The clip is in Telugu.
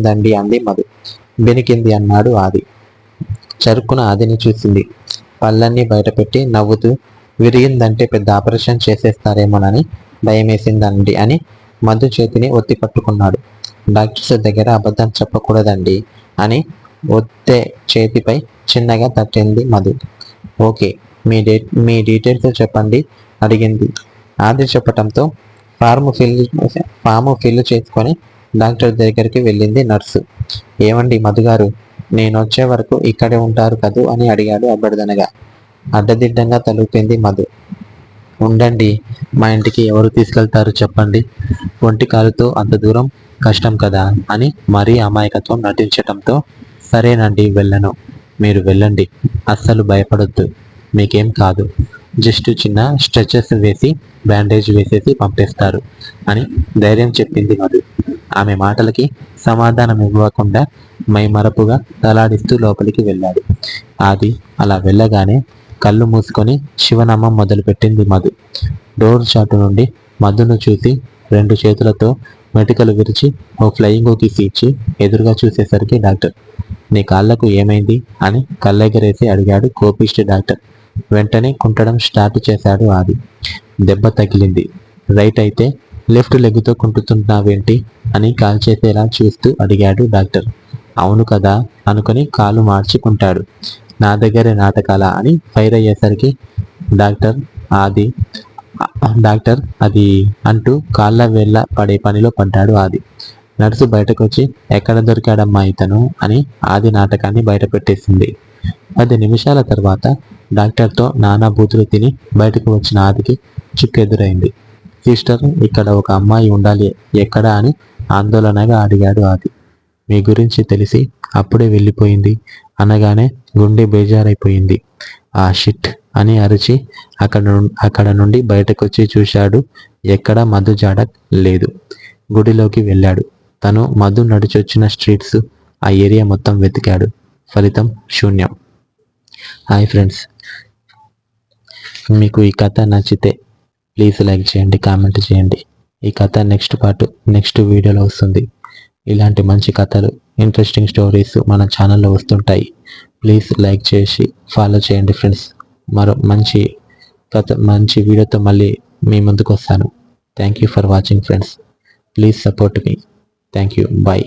దండి అంది మధు. బెనికింది అన్నాడు ఆది. చరుక్కున ఆదిని చూసింది. పళ్ళన్నీ బయటపెట్టి నవ్వుతూ విరిగిందంటే పెద్ద ఆపరేషన్ చేసేస్తారేమోనని భయమేసిందండి అని మధు చేతిని ఒత్తి పట్టుకున్నాడు. డాక్టర్స్ దగ్గర అబద్ధం చెప్పకూడదండి అని ఒత్తే చేతిపై చిన్నగా తట్టింది మధు. ఓకే మీ డే మీ డీటెయిల్స్ చెప్పండి అడిగింది. ఆది చెప్పటంతో ఫార్మ్ ఫిల్ ఫామ్ ఫిల్ చేసుకొని డాక్టర్ దగ్గరికి వెళ్ళింది నర్సు. ఏమండి మధుగారు? నేను వచ్చే వరకు ఇక్కడే ఉంటారు కదూ అని అడిగాడు అబ్బడదనగా అడ్డదిడ్డంగా తలుపింది మధు. ఉండండి మా ఇంటికి ఎవరు తీసుకెళ్తారు చెప్పండి. ఒంటి కాలుతో అంత దూరం కష్టం కదా అని మరీ అమాయకత్వం నటించటంతో సరేనండి వెళ్ళను. మీరు వెళ్ళండి అస్సలు భయపడొద్దు. మీకేం కాదు. జస్ట్ చిన్న స్ట్రెచెస్ వేసి బ్యాండేజ్ వేసేసి పంపేస్తారు అని ధైర్యం చెప్పింది మధు. ఆమె మాటలకి సమాధానం ఇవ్వకుండా మైమరపుగా తలాడిస్తూ లోపలికి వెళ్ళాడు. ఆది అలా వెళ్ళగానే కళ్ళు మూసుకొని శివనామం మొదలుపెట్టింది మధు. డోర్ చాటు నుండి మధును చూసి రెండు చేతులతో మెటికలు విరిచి ఓ ఫ్లయింగ్ కిస్ ఇచ్చి ఎదురుగా చూసేసరికి డాక్టర్ నీ కాళ్ళకు ఏమైంది? అని కళ్ళెగరేసి అడిగాడు కోపిష్టి డాక్టర్. వెంటనే కుంటడం స్టార్ట్ చేశాడు ఆది. దెబ్బ తగిలింది. రైట్ అయితే లెఫ్ట్ లెగ్గుతో కుంటుతున్నావేంటి అని కాల్ చేసేలా చూస్తూ అడిగాడు డాక్టర్. అవును కదా అనుకుని కాలు మార్చుకుంటాడు. నా దగ్గరే నాటకాల అని ఫైర్ అయ్యేసరికి డాక్టర్ ఆది డాక్టర్ అది అంటూ కాళ్ళ వేళ్ళ పడే పనిలో పడ్డాడు ఆది. నర్సు బయటకు వచ్చి ఎక్కడ దొరికాడమ్మా ఇతను? అని ఆది నాటకాన్ని బయట పెట్టేసింది పది నిమిషాల తర్వాత డాక్టర్తో నానా బూతులు తిని బయటకు వచ్చిన ఆదికి చుక్కెదురైంది. సిస్టర్ ఇక్కడ ఒక అమ్మాయి ఉండాలి. ఎక్కడ అని ఆందోళనగా అడిగాడు ఆది. మీ గురించి తెలిసి అప్పుడే వెళ్ళిపోయింది. అనగానే గుండె బేజారైపోయింది. ఆ షిట్ అని అరిచి అక్కడ అక్కడ నుండి బయటకు వచ్చి చూశాడు. ఎక్కడా మధు జాడ లేదు. గుడిలోకి వెళ్ళాడు. తను మధు నడిచొచ్చిన స్ట్రీట్స్ ఆ ఏరియా మొత్తం వెతికాడు. ఫలితం శూన్యం. Hi friends. మీకు ఈ కథ నచ్చితే ప్లీజ్ లైక్ చేయండి కామెంట్ చేయండి. ఈ కథ నెక్స్ట్ పార్ట్ నెక్స్ట్ వీడియోలో వస్తుంది. ఇలాంటి మంచి కథలు ఇంట్రెస్టింగ్ స్టోరీస్ మన ఛానల్లో వస్తుంటాయి. ప్లీజ్ లైక్ చేసి ఫాలో చేయండి ఫ్రెండ్స్ మరో మంచి కథ మంచి వీడియోతో మళ్ళీ మీ ముందుకు వస్తాను. Thank you for watching friends please support me thank you bye